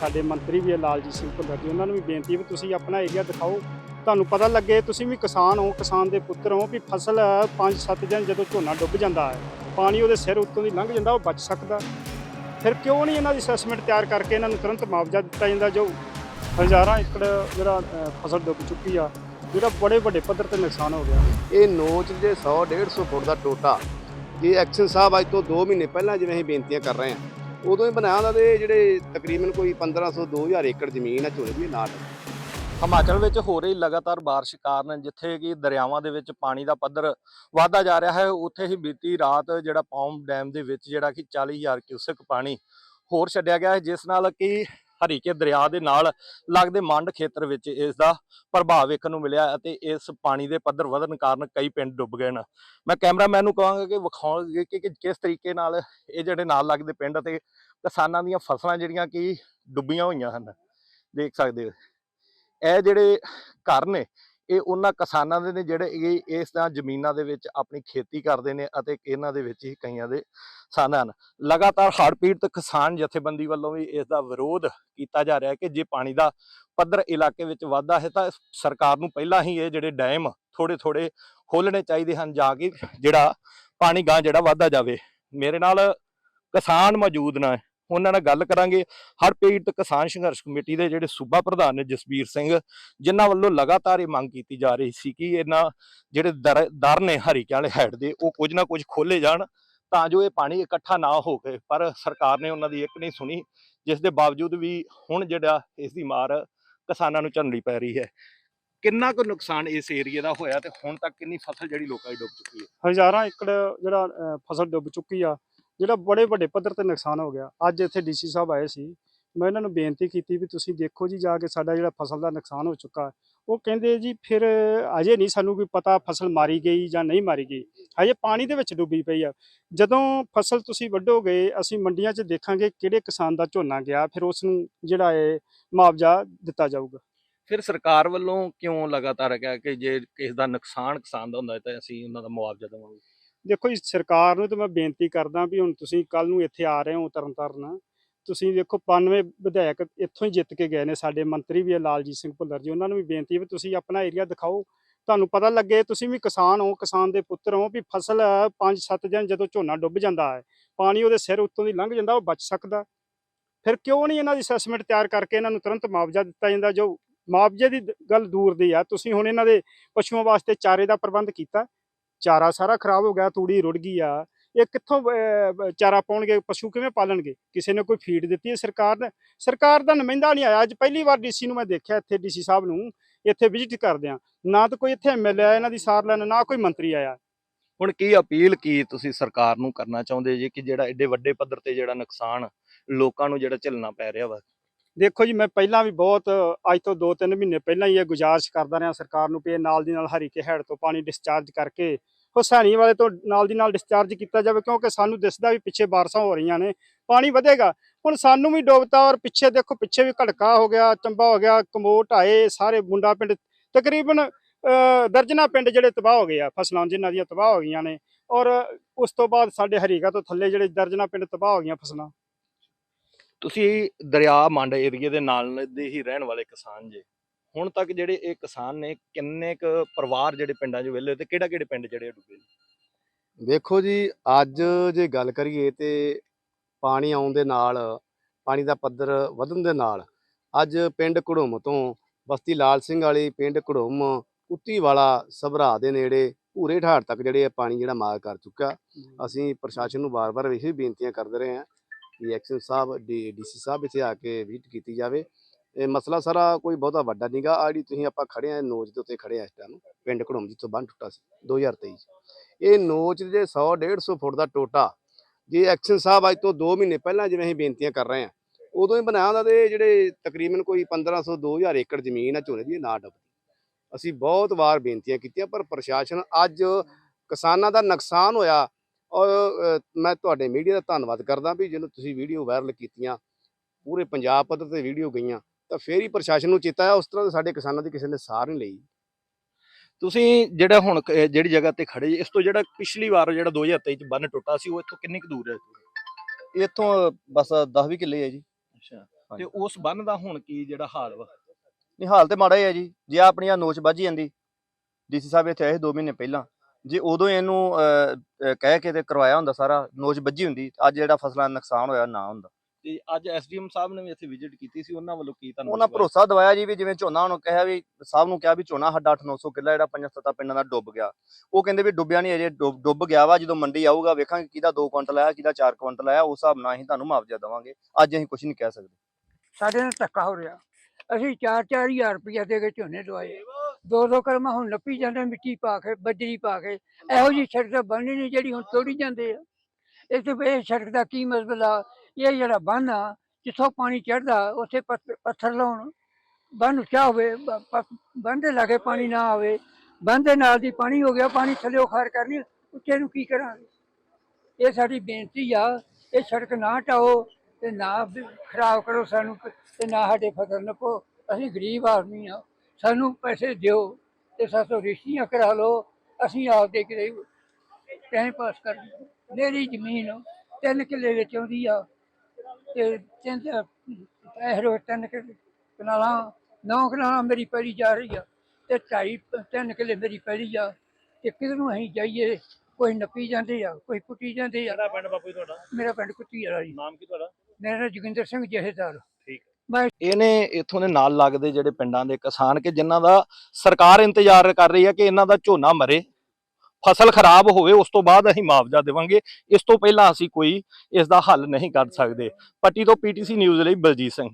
ਸਾਡੇ ਮੰਤਰੀ ਵੀ ਹੈ ਲਾਲਜੀਤ ਸਿੰਘ ਭੁੱਲਰ ਜੀ, ਉਹਨਾਂ ਨੂੰ ਵੀ ਬੇਨਤੀ ਹੈ ਵੀ ਤੁਸੀਂ ਆਪਣਾ ਏਰੀਆ ਦਿਖਾਓ। ਤੁਹਾਨੂੰ ਪਤਾ ਲੱਗੇ ਤੁਸੀਂ ਵੀ ਕਿਸਾਨ ਹੋ, ਕਿਸਾਨ ਦੇ ਪੁੱਤਰ ਹੋ ਵੀ ਫਸਲ 5-7 ਦਿਨ ਜਦੋਂ ਝੋਨਾ ਡੁੱਬ ਜਾਂਦਾ ਹੈ, ਪਾਣੀ ਉਹਦੇ ਸਿਰ ਉੱਤੋਂ ਦੀ ਲੰਘ ਜਾਂਦਾ, ਉਹ ਬਚ ਸਕਦਾ। ਫਿਰ ਕਿਉਂ ਨਹੀਂ ਇਹਨਾਂ ਦੀ ਅਸੈਸਮੈਂਟ ਤਿਆਰ ਕਰਕੇ ਇਹਨਾਂ ਨੂੰ ਤੁਰੰਤ ਮੁਆਵਜ਼ਾ ਦਿੱਤਾ ਜਾਂਦਾ ਜੋ ਹਜ਼ਾਰਾਂ ਏਕੜ ਜਿਹੜਾ ਫਸਲ ਡੁੱਬ ਚੁੱਕੀ ਆ, ਜਿਹੜਾ ਬੜੇ ਵੱਡੇ ਪੱਧਰ ਤੇ ਨੁਕਸਾਨ ਹੋ ਗਿਆ। ਇਹ ਨੋਚ ਦੇ 100 150 ਫੁੱਟ ਦਾ ਟੋਟਾ ਜੇ ਐਕਸ਼ਨ ਸਾਹਿਬ ਅੱਜ ਤੋਂ 2 ਮਹੀਨੇ ਪਹਿਲਾਂ ਜਿਵੇਂ ਅਸੀਂ ਬੇਨਤੀਆਂ ਕਰ ਰਹੇ ਹਾਂ। ਉਦੋਂ ਹੀ ਬਣਾਇਆ ਉਹਨਾਂ ਦੇ ਜਿਹੜੇ ਤਕਰੀਬਨ ਕੋਈ 1500 2000 ਏਕੜ ਜ਼ਮੀਨ ਆ ਝੋਨੇ ਦੀ ਨਾਲ। ਹਿਮਾਚਲ ਵਿੱਚ ਹੋ ਰਹੀ ਲਗਾਤਾਰ ਬਾਰਿਸ਼ ਕਾਰਨ ਜਿੱਥੇ ਕਿ ਦਰਿਆਵਾਂ ਦੇ ਵਿੱਚ ਪਾਣੀ ਦਾ ਪੱਧਰ ਵਧਦਾ ਜਾ ਰਿਹਾ ਹੈ, ਉੱਥੇ ਹੀ ਬੀਤੀ ਰਾਤ ਜਿਹੜਾ ਪੌਮ ਡੈਮ ਦੇ ਵਿੱਚ ਜਿਹੜਾ ਕਿ 40000 ਕਿਊਸਕ ਪਾਣੀ ਹੋਰ ਛੱਡਿਆ ਗਿਆ ਹੈ, ਜਿਸ ਨਾਲ ਕਿ ਹਰੀਕੇ ਦਰਿਆ ਦੇ ਨਾਲ ਲੱਗਦੇ ਮੰਡ ਖੇਤਰ ਵਿੱਚ ਇਸ ਦਾ ਪ੍ਰਭਾਵ ਵੇਖਣ ਨੂੰ ਮਿਲਿਆ ਅਤੇ ਇਸ ਪਾਣੀ ਦੇ ਪੱਧਰ ਵਧਣ ਕਾਰਨ ਕਈ ਪਿੰਡ ਡੁੱਬ ਗਏ ਨੇ ਮੈਂ ਕੈਮਰਾਮੈਨ ਨੂੰ ਕਹਾਂਗਾ ਕਿ ਵਿਖਾਉਣਗੇ ਕਿ ਕਿ ਕਿਸ ਤਰੀਕੇ ਨਾਲ ਇਹ ਜਿਹੜੇ ਨਾਲ ਲੱਗਦੇ ਪਿੰਡ ਅਤੇ ਕਿਸਾਨਾਂ ਦੀਆਂ ਫਸਲਾਂ ਜਿਹੜੀਆਂ ਕਿ ਡੁੱਬੀਆਂ ਹੋਈਆਂ ਹਨ, ਦੇਖ ਸਕਦੇ ਹੋ। ਇਹ ਜਿਹੜੇ ਘਰ ਨੇ ਇਹ ਉਹਨਾਂ ਕਿਸਾਨਾਂ ਦੇ ਨੇ ਜਿਹੜੇ ਇਹ, ਇਸ ਤਰ੍ਹਾਂ ਜ਼ਮੀਨਾਂ ਦੇ ਵਿੱਚ ਆਪਣੀ ਖੇਤੀ ਕਰਦੇ ਨੇ ਅਤੇ ਇਹਨਾਂ ਦੇ ਵਿੱਚ ਹੀ ਕਈਆਂ ਦੇ ਸਨ। ਹਨ ਲਗਾਤਾਰ ਹੜ੍ਹ ਪੀੜਤ ਕਿਸਾਨ ਜਥੇਬੰਦੀ ਵੱਲੋਂ ਵੀ ਇਸ ਦਾ ਵਿਰੋਧ ਕੀਤਾ ਜਾ ਰਿਹਾ ਹੈ ਕਿ ਜੇ ਪਾਣੀ ਦਾ ਪੱਧਰ ਇਲਾਕੇ ਵਿੱਚ ਵਾਧਾ ਹੈ ਤਾਂ ਸਰਕਾਰ ਨੂੰ ਪਹਿਲਾਂ ਹੀ ਇਹ ਜਿਹੜੇ ਡੈਮ ਥੋੜੇ ਥੋੜੇ ਖੋਲਣੇ ਚਾਹੀਦੇ ਹਨ ਜਾ ਕੇ ਜਿਹੜਾ ਪਾਣੀ ਗਾਂ ਜਿਹੜਾ ਵਾਧਾ ਜਾਵੇ। ਮੇਰੇ ਨਾਲ ਕਿਸਾਨ ਮੌਜੂਦ ਨੇ। ਉਹਨਾਂ ਨਾਲ ਗੱਲ ਕਰਾਂਗੇ। ਹਰ ਪੀੜਤ ਕਿਸਾਨ ਸੰਘਰਸ਼ ਕਮੇਟੀ ਦੇ ਜਿਹੜੇ ਸੂਬਾ ਪ੍ਰਧਾਨ ਨੇ ਜਸਬੀਰ ਸਿੰਘ, ਜਿਨ੍ਹਾਂ ਵੱਲੋਂ ਲਗਾਤਾਰ ਇਹ ਮੰਗ ਕੀਤੀ ਜਾ ਰਹੀ ਸੀ ਕਿ ਇਹਨਾਂ ਜਿਹੜੇ ਦਰ ਦਰ ਨੇ ਹਰੀਕਿਆਂ ਵਾਲੇ ਹੈਡ ਦੇ, ਉਹ ਕੁਝ ਨਾ ਕੁਝ ਖੋਲੇ ਜਾਣ ਤਾਂ ਜੋ ਇਹ ਪਾਣੀ ਇਕੱਠਾ ਨਾ ਹੋ ਕੇ। ਪਰ ਸਰਕਾਰ ਨੇ ਉਹਨਾਂ ਦੀ ਇੱਕ ਨਹੀਂ ਸੁਣੀ, ਜਿਸ ਦੇ ਬਾਵਜੂਦ ਵੀ ਹੁਣ ਜਿਹੜਾ ਇਸ ਦੀ ਮਾਰ ਕਿਸਾਨਾਂ ਨੂੰ ਝੱਲਣੀ ਪੈ ਰਹੀ ਹੈ। ਕਿੰਨਾ ਕੁ ਨੁਕਸਾਨ ਇਸ ਏਰੀਏ ਦਾ ਹੋਇਆ ਤੇ ਹੁਣ ਤੱਕ ਕਿੰਨੀ ਫਸਲ ਜਿਹੜੀ ਲੋਕਾਂ ਦੀ ਡੁੱਬ ਚੁੱਕੀ ਹੈ? ਹਜ਼ਾਰਾਂ ਏਕੜ ਜਿਹੜਾ ਫਸਲ ਡੁੱਬ ਚੁੱਕੀ ਆ। ਜਿਹੜਾ ਬੜੇ ਵੱਡੇ ਪੱਧਰ ਤੇ ਨੁਕਸਾਨ ਹੋ ਗਿਆ। ਅੱਜ ਇੱਥੇ ਡੀਸੀ ਸਾਹਿਬ ਆਏ ਸੀ। ਮੈਂ ਇਹਨਾਂ ਨੂੰ ਬੇਨਤੀ ਕੀਤੀ ਵੀ ਤੁਸੀਂ ਦੇਖੋ ਜੀ ਜਾ ਕੇ ਸਾਡਾ ਜਿਹੜਾ ਫਸਲ ਦਾ ਨੁਕਸਾਨ ਹੋ ਚੁੱਕਾ ਉਹ ਕਹਿੰਦੇ ਜੀ ਫਿਰ ਅਜੇ ਨਹੀਂ ਸਾਨੂੰ ਕੋਈ ਪਤਾ ਫਸਲ ਮਾਰੀ ਗਈ ਜਾਂ ਨਹੀਂ ਮਾਰੀ ਗਈ। ਹਜੇ ਪਾਣੀ ਦੇ ਵਿੱਚ ਡੁੱਬੀ ਪਈ ਆ। ਜਦੋਂ ਫਸਲ ਤੁਸੀਂ ਵੱਢੋਗੇ, ਅਸੀਂ ਮੰਡੀਆਂ 'ਚ ਦੇਖਾਂਗੇ ਕਿਹੜੇ ਕਿਸਾਨ ਦਾ ਝੋਨਾ ਗਿਆ, ਫਿਰ ਉਸ ਨੂੰ ਜਿਹੜਾ ਹੈ ਮੁਆਵਜ਼ਾ ਦਿੱਤਾ ਜਾਊਗਾ। ਫਿਰ ਸਰਕਾਰ ਵੱਲੋਂ ਕਿਉਂ ਲਗਾਤਾਰ ਕਿਹਾ ਕਿ ਜੇ ਕਿਸੇ ਦਾ ਨੁਕਸਾਨ ਕਿਸਾਨ ਦਾ ਹੁੰਦਾ ਹੈ ਤਾਂ ਅਸੀਂ ਉਹਨਾਂ ਦਾ ਮੁਆਵਜ਼ਾ ਦੇਵਾਂਗੇ? ਦੇਖੋ ਜੀ, ਸਰਕਾਰ ਨੂੰ ਤਾਂ ਮੈਂ ਬੇਨਤੀ ਕਰਦਾ ਵੀ ਹੁਣ ਤੁਸੀਂ ਕੱਲ ਨੂੰ ਇੱਥੇ ਆ ਰਹੇ ਹੋ ਤਰਨਤਾਰਨ, ਤੁਸੀਂ ਦੇਖੋ 92 ਵਿਧਾਇਕ ਇੱਥੋਂ ਹੀ ਜਿੱਤ ਕੇ ਗਏ ਨੇ ਸਾਡੇ ਮੰਤਰੀ ਵੀ ਹੈ ਲਾਲਜੀਤ ਸਿੰਘ ਭੁੱਲਰ ਜੀ, ਉਹਨਾਂ ਨੂੰ ਵੀ ਬੇਨਤੀ ਵੀ ਤੁਸੀਂ ਆਪਣਾ ਏਰੀਆ ਦਿਖਾਓ। ਤੁਹਾਨੂੰ ਪਤਾ ਲੱਗੇ ਤੁਸੀਂ ਵੀ ਕਿਸਾਨ ਹੋ, ਕਿਸਾਨ ਦੇ ਪੁੱਤਰ ਹੋ ਵੀ ਫਸਲ 5-7 ਦਿਨ ਜਦੋਂ ਝੋਨਾ ਡੁੱਬ ਜਾਂਦਾ ਹੈ, ਪਾਣੀ ਉਹਦੇ ਸਿਰ ਉੱਤੋਂ ਦੀ ਲੰਘ ਜਾਂਦਾ, ਉਹ ਬਚ ਸਕਦਾ। ਫਿਰ ਕਿਉਂ ਨਹੀਂ ਇਹਨਾਂ ਦੀ ਅਸੈਸਮੈਂਟ ਤਿਆਰ ਕਰਕੇ ਇਹਨਾਂ ਨੂੰ ਤੁਰੰਤ ਮੁਆਵਜ਼ਾ ਦਿੱਤਾ ਜਾਂਦਾ, ਜੋ ਮੁਆਵਜ਼ੇ ਦੀ, ਗੱਲ ਦੂਰ ਦੀ ਆ। ਤੁਸੀਂ ਹੁਣ ਇਹਨਾਂ ਦੇ ਪਸ਼ੂਆਂ ਵਾਸਤੇ ਚਾਰੇ ਦਾ ਪ੍ਰਬੰਧ ਕੀਤਾ। ਚਾਰਾ ਸਾਰਾ ਖਰਾਬ ਹੋ ਗਿਆ, ਤੂੜੀ ਰੁੜ ਗਈ ਆ। ਇਹ ਕਿੱਥੋਂ ਚਾਰਾ ਪਾਉਣਗੇ, ਪਸ਼ੂ ਕਿਵੇਂ ਪਾਲਣਗੇ? ਕਿਸੇ ਨੇ ਕੋਈ ਫੀਡ ਦਿੱਤੀ ਹੈ ਸਰਕਾਰ ਨੇ? ਸਰਕਾਰ ਦਾ ਨੁਮਾਇੰਦਾ ਨਹੀਂ ਆਇਆ। ਅੱਜ ਪਹਿਲੀ ਵਾਰ ਡੀਸੀ ਨੂੰ ਮੈਂ ਦੇਖਿਆ ਇੱਥੇ ਡੀਸੀ ਸਾਹਿਬ ਨੂੰ, ਇੱਥੇ ਵਿਜ਼ਿਟ ਕਰਦਿਆਂ ਨਾ ਤਾਂ ਕੋਈ ਇੱਥੇ ਐਮਐਲਏ ਆਇਆ, ਇਹਨਾਂ ਦੀ ਸਾਰ ਲੈਣ, ਨਾ ਕੋਈ ਮੰਤਰੀ ਆਇਆ। ਹੁਣ ਕੀ ਅਪੀਲ ਕੀ ਤੁਸੀਂ ਸਰਕਾਰ ਨੂੰ ਕਰਨਾ ਚਾਹੁੰਦੇ ਜੀ ਕਿ ਜਿਹੜਾ ਐਡੇ ਵੱਡੇ ਪੱਧਰ ਤੇ ਜਿਹੜਾ ਨੁਕਸਾਨ ਲੋਕਾਂ ਨੂੰ ਜਿਹੜਾ ਝੱਲਣਾ ਪੈ ਰਿਹਾ ਵਾ? ਦੇਖੋ ਜੀ ਮੈਂ ਪਹਿਲਾਂ ਵੀ ਬਹੁਤ ਅੱਜ ਤੋਂ 2-3 ਮਹੀਨੇ ਪਹਿਲਾਂ ਹੀ ਇਹ ਗੁਜ਼ਾਰਿਸ਼ ਕਰਦਾ ਰਿਹਾ ਸਰਕਾਰ ਨੂੰ ਕਿ ਇਹ ਨਾਲ ਦੀ ਨਾਲ ਹਰੀਕੇ ਹੈੜ ਤੋਂ ਪਾਣੀ ਡਿਸਚਾਰਜ ਕਰਕੇ ਹੁਸੈਣੀ ਵਾਲੇ ਤੋਂ ਨਾਲ ਦੀ ਨਾਲ ਡਿਸਚਾਰਜ ਕੀਤਾ ਜਾਵੇ ਕਿਉਂਕਿ ਸਾਨੂੰ ਦਿਸਦਾ ਵੀ ਪਿੱਛੇ ਬਾਰਸ਼ਾਂ ਹੋ ਰਹੀਆਂ ਨੇ ਪਾਣੀ ਵਧੇਗਾ। ਹੁਣ ਸਾਨੂੰ ਵੀ ਡੋਬਤਾ ਔਰ ਪਿੱਛੇ ਦੇਖੋ ਪਿੱਛੇ ਵੀ ਘੜਕਾ ਹੋ ਗਿਆ ਚੰਬਾ ਹੋ ਗਿਆ ਕਮੋਟ ਆਏ ਸਾਰੇ ਮੁੰਡਾ ਪਿੰਡ ਤਕਰੀਬਨ ਅਹ, ਦਰਜਨਾਂ ਪਿੰਡ ਜਿਹੜੇ ਤਬਾਹ ਹੋ ਗਏ ਆ ਫਸਲਾਂ ਜਿਨ੍ਹਾਂ ਦੀਆਂ ਤਬਾਹ ਹੋ ਗਈਆਂ ਨੇ ਔਰ ਉਸ ਤੋਂ ਬਾਅਦ ਸਾਡੇ ਹਰੀਕਾ ਤੋਂ ਥੱਲੇ ਜਿਹੜੇ ਦਰਜਨਾਂ ਪਿੰਡ ਤਬਾਹ ਹੋ ਗਈਆਂ ਫਸਲਾਂ। ਤੁਸੀਂ ਦਰਿਆ ਮੰਡ ਏਰੀਏ ਦੇ ਨਾਲ ਦੇ ਹੀ ਰਹਿਣ ਵਾਲੇ ਕਿਸਾਨ ਜੇ ਹੁਣ ਤੱਕ ਜਿਹੜੇ ਇਹ ਕਿਸਾਨ ਨੇ ਕਿੰਨੇ ਕੁ ਪਰਿਵਾਰ ਜਿਹੜੇ ਪਿੰਡਾਂ 'ਚ ਵਿਹਲੇ ਤੇ ਕਿਹੜਾ ਕਿਹੜੇ ਪਿੰਡ ਜਿਹੜੇ ਡੁੱਬੇ ਵੇਖੋ ਜੀ ਅੱਜ ਜੇ ਗੱਲ ਕਰੀਏ ਤੇ ਪਾਣੀ ਆਉਣ ਦੇ ਨਾਲ ਪਾਣੀ ਦਾ ਪੱਧਰ ਵਧਣ ਦੇ ਨਾਲ ਅੱਜ ਪਿੰਡ ਘੜੂਮ ਤੋਂ ਬਸਤੀ ਲਾਲ ਸਿੰਘ ਵਾਲੀ ਪਿੰਡ ਘੜੂਮ ਕੁੱਤੀ ਵਾਲਾ ਸਭਰਾ ਦੇ ਨੇੜੇ ਭੂਰੇ ਠਾੜ ਤੱਕ ਜਿਹੜੇ ਪਾਣੀ ਜਿਹੜਾ ਮਾਰ ਕਰ ਚੁੱਕਾ। ਅਸੀਂ ਪ੍ਰਸ਼ਾਸਨ ਨੂੰ ਵਾਰ-ਵਾਰ ਇਹੀ ਬੇਨਤੀਆਂ ਕਰਦੇ ਰਹੇ ਹਾਂ ਕਿ ਐਕਸ਼ਨ ਸਾਹਿਬ ਡੀਸੀ ਸਾਹਿਬ ਇੱਥੇ ਆ ਕੇ ਵਿਜ਼ਿਟ ਕੀਤੀ ਜਾਵੇ। ਇਹ ਮਸਲਾ ਸਾਰਾ ਕੋਈ ਬਹੁਤਾ ਵੱਡਾ ਨਹੀਂਗਾ ਆ ਜਿਹੜੀ ਤੁਸੀਂ ਆਪਾਂ ਖੜੇ ਆ ਨੋਜ ਦੇ ਉੱਤੇ ਖੜੇ ਆ ਇਸ ਟਾਈਮ ਪਿੰਡ ਘੜੂਮ ਜਿੱਥੋਂ ਬੰਨ ਟੁੱਟਾ ਸੀ 2023 ਚ। ਇਹ ਨੋਚ ਦੇ 100 150 ਫੁੱਟ ਦਾ ਟੋਟਾ। ਜੇ ਐਕਸ਼ਨ ਸਾਹਿਬ ਅੱਜ ਤੋਂ 2 ਮਹੀਨੇ ਪਹਿਲਾਂ ਜਿਵੇਂ ਅਸੀਂ ਬੇਨਤੀਆਂ ਕਰ ਰਹੇ ਹਾਂ ਉਦੋਂ ਹੀ ਬਣਾਇਆ ਉਹਨਾਂ ਦੇ ਜਿਹੜੇ ਤਕਰੀਬਨ ਕੋਈ 1500 2000 ਏਕੜ ਜ਼ਮੀਨ ਆ ਝੋਨੇ ਦੀ, ਇਹ ਨਾ ਡੁੱਬਦੀ। ਅਸੀਂ ਬਹੁਤ ਵਾਰ ਬੇਨਤੀਆਂ ਕੀਤੀਆਂ, ਪਰ ਪ੍ਰਸ਼ਾਸਨ ਅੱਜ ਕਿਸਾਨਾਂ ਦਾ ਨੁਕਸਾਨ ਹੋਇਆ। ਔਰ ਮੈਂ ਤੁਹਾਡੇ ਮੀਡੀਆ ਦਾ ਧੰਨਵਾਦ ਕਰਦਾ ਵੀ ਜਿਹਨੂੰ ਤੁਸੀਂ ਵੀਡੀਓ ਵਾਇਰਲ ਕੀਤੀਆਂ ਪੂਰੇ ਪੰਜਾਬ ਪੱਧਰ ਤੇ ਵੀਡੀਓ ਗਈਆਂ ਤਾਂ ਫੇਰ ਹੀ ਪ੍ਰਸ਼ਾਸਨ ਨੂੰ ਚੇਤਾ ਆਇਆ ਉਸ ਤਰ੍ਹਾਂ ਤਾਂ ਸਾਡੇ ਕਿਸਾਨਾਂ ਦੀ ਕਿਸੇ ਨੇ ਸਾਰ ਨਹੀਂ ਲਈ। ਤੁਸੀਂ ਜਿਹੜਾ ਹੁਣ ਜਿਹੜੀ ਜਗ੍ਹਾ ਤੇ ਖੜੇ ਜੀ ਇਸ ਤੋਂ ਜਿਹੜਾ ਪਿਛਲੀ ਵਾਰ ਜਿਹੜਾ 2023 ਚ ਬੰਨ ਟੁੱਟਾ ਸੀ ਉਹ ਇੱਥੋਂ ਕਿੰਨੀ ਕੁ ਦੂਰ ਹੈ ਇੱਥੋਂ? ਬਸ 10 ਵੀ ਕਿੱਲੇ ਹੈ ਜੀ। ਅੱਛਾ। ਤੇ ਉਸ ਬੰਨ ਦਾ ਹੁਣ ਕੀ ਜਿਹੜਾ ਹਾਲ ਵਾ? ਨਹੀਂ ਹਾਲ ਤੇ ਮਾੜਾ ਹੀ ਹੈ ਜੀ। ਜੇ ਆਪਣੀ ਆ ਨੋਚ ਵੱਜੀ ਜਾਂਦੀ ਡੀਸੀ ਸਾਹਿਬ ਇੱਥੇ ਆਏ 2 ਮਹੀਨੇ ਪਹਿਲਾਂ। ਜੇ ਉਦੋਂ ਇਹਨੂੰ ਕਹਿ ਕੇ ਤੇ ਕਰਵਾਇਆ ਹੁੰਦਾ ਸਾਰਾ ਨੋਚ ਵੱਜੀ ਹੁੰਦੀ ਅੱਜ ਜਿਹੜਾ ਫਸਲਾਂ ਦਾ ਨੁਕਸਾਨ ਹੋਇਆ ਨਾ ਹੁੰਦਾ। ਤੇ ਅੱਜ ਐਸਡੀਐਮ ਸਾਹਿਬ ਨੇ ਵੀ ਇੱਥੇ ਵਿਜ਼ਿਟ ਕੀਤੀ ਸੀ ਉਹਨਾਂ ਵੱਲੋਂ ਕੀ ਤੁਹਾਨੂੰ ਉਹਨਾਂ? ਭਰੋਸਾ ਦਵਾਇਆ ਜੀ ਵੀ ਜਿਵੇਂ ਝੋਨਾ ਉਹਨੂੰ ਕਿਹਾ ਵੀ ਸਾਹਿਬ ਨੂੰ ਕਿਹਾ ਵੀ ਝੋਨਾ ਸਾਡਾ 8-900 ਕਿੱਲਾ ਜਿਹੜਾ ਪੰਜਾਂ ਸੱਤਾਂ ਪਿੰਡਾਂ ਦਾ ਡੁੱਬ ਗਿਆ। ਉਹ ਕਹਿੰਦੇ ਵੀ ਡੁੱਬਿਆ ਨਹੀਂ ਅਜੇ ਡੁੱਬ ਗਿਆ ਵਾ ਜਦੋਂ ਮੰਡੀ ਆਊਗਾ ਵੇਖਾਂਗੇ ਕਿਹਦਾ 2 ਕੁਇੰਟਲ ਆਇਆ ਕਿਹਦਾ 4 ਕੁਇੰਟਲ ਆਇਆ ਉਸ ਹਿਸਾਬ ਨਾਲ ਅਸੀਂ ਤੁਹਾਨੂੰ ਮੁਆਵਜ਼ਾ ਦੇਵਾਂਗੇ। ਅੱਜ ਅਸੀਂ ਕੁਝ ਨਹੀਂ ਕਹਿ ਸਕਦੇ। ਸਾਡੇ ਨਾਲ ਧੱਕਾ ਹੋ ਰਿਹਾ। ਅਸੀਂ 4-4 ਹਜ਼ਾਰ ਰੁਪਇਆ ਦੇ ਕੇ ਝੋਨੇ ਦਵਾਏ ਦੋ ਦੋ ਕਰਮਾ ਹੁਣ ਨੱਪੀ ਜਾਂਦੇ ਮਿੱਟੀ ਪਾ ਕੇ, ਬੱਜਰੀ ਪਾ ਕੇ। ਇਹੋ ਜਿਹੀ ਸੜਕ ਤਾਂ ਬਣਨੀ ਨਹੀਂ, ਜਿਹੜੀ ਹੁਣ ਤੋੜੀ ਜਾਂਦੇ ਆ। ਇਹ ਤੇ ਇਹ ਸੜਕ ਦਾ ਕੀ ਮਸਲਾ ਇਹ ਜਿਹੜਾ ਬੰਨ ਆ, ਜਿੱਥੋਂ ਪਾਣੀ ਚੜਦਾ ਉੱਥੇ ਪੱਥ- ਪੱਥਰ ਲਾਉਣ। ਬੰਨ ਉੱਚਾ ਹੋਵੇ, ਬ- ਪ- ਬੰਨ ਦੇ ਲਾਗੇ ਪਾਣੀ ਨਾ ਆਵੇ। ਬੰਨ ਦੇ ਨਾਲ ਦੀ ਪਾਣੀ ਹੋ ਗਿਆ, ਪਾਣੀ ਥੱਲੇ ਖਾਰ ਕਰਨੀ, ਉੱਚੇ ਨੂੰ ਕੀ ਕਰਾਂਗੇ? ਇਹ ਸਾਡੀ ਬੇਨਤੀ ਆ, ਇਹ ਸੜਕ ਨਾ ਢਾਓ ਤੇ ਨਾ ਖਰਾਬ ਕਰੋ ਸਾਨੂੰ, ਤੇ ਨਾ ਸਾਡੇ ਫਸਲ ਨਪੋ। ਅਸੀਂ ਗਰੀਬ ਆਦਮੀ ਆ। ਸਾਨੂੰ ਪੈਸੇ ਦਿਓ ਤੇ ਸਾਥੋਂ ਰਿਸ਼ਤੀਆਂ ਕਰਾ ਲਓ। ਅਸੀਂ ਆਪਦੇ ਕਿਤੇ ਟਾਈਮ ਪਾਸ ਕਰ। ਮੇਰੀ ਜ਼ਮੀਨ ਤਿੰਨ ਕਿੱਲੇ ਵਿੱਚ ਆਉਂਦੀ ਆ ਤੇ ਤਿੰਨ ਰੋ ਤਿੰਨ ਕਿੱਲੇ ਕਨਾਲਾਂ ਨੌ ਕਨਾਲਾਂ ਮੇਰੀ ਪੈਲੀ ਜਾ ਰਹੀ ਆ ਤੇ ਢਾਈ ਤਿੰਨ ਕਿੱਲੇ ਮੇਰੀ ਪੈਲੀ ਆ ਤੇ ਕਿਧਰ ਨੂੰ ਅਸੀਂ ਜਾਈਏ ਕੋਈ ਨੱਪੀ ਜਾਂਦੇ ਆ ਕੋਈ ਪੁੱਟੀ ਜਾਂਦੇ ਆ। ਕਿਹੜਾ ਪਿੰਡ ਬਾਪੂ ਜੀ ਤੁਹਾਡਾ? ਮੇਰਾ ਪਿੰਡ ਕੁੱਤੀ ਵਾਲਾ ਜੀ। ਨਾਮ ਕੀ ਤੁਹਾਡਾ? ਮੇਰਾ ਨਾਂ ਜੋਗਿੰਦਰ ਸਿੰਘ ਜਹੇਦਾਰ। ਇਹਨੇ ਇਥੋਂ ਦੇ ਨਾਲ ਲੱਗਦੇ ਜਿਹੜੇ ਪਿੰਡਾਂ ਦੇ ਕਿਸਾਨ ਕਿ ਜਿਨ੍ਹਾਂ ਦਾ ਸਰਕਾਰ ਇੰਤਜ਼ਾਰ ਕਰ ਰਹੀ ਹੈ ਕਿ ਇਹਨਾਂ ਦਾ ਝੋਨਾ ਮਰੇ, ਫਸਲ ਖਰਾਬ ਹੋਵੇ, ਉਸ ਤੋਂ ਬਾਅਦ ਅਸੀਂ ਮੁਆਵਜ਼ਾ ਦੇਵਾਂਗੇ। ਇਸ ਤੋਂ ਪਹਿਲਾਂ ਅਸੀਂ ਕੋਈ ਇਸ ਦਾ ਹੱਲ ਨਹੀਂ ਕਰ ਸਕਦੇ। ਪੱਟੀ ਤੋਂ ਪੀਟੀਸੀ ਨਿਊਜ਼ ਲਈ ਬਲਜੀਤ ਸਿੰਘ।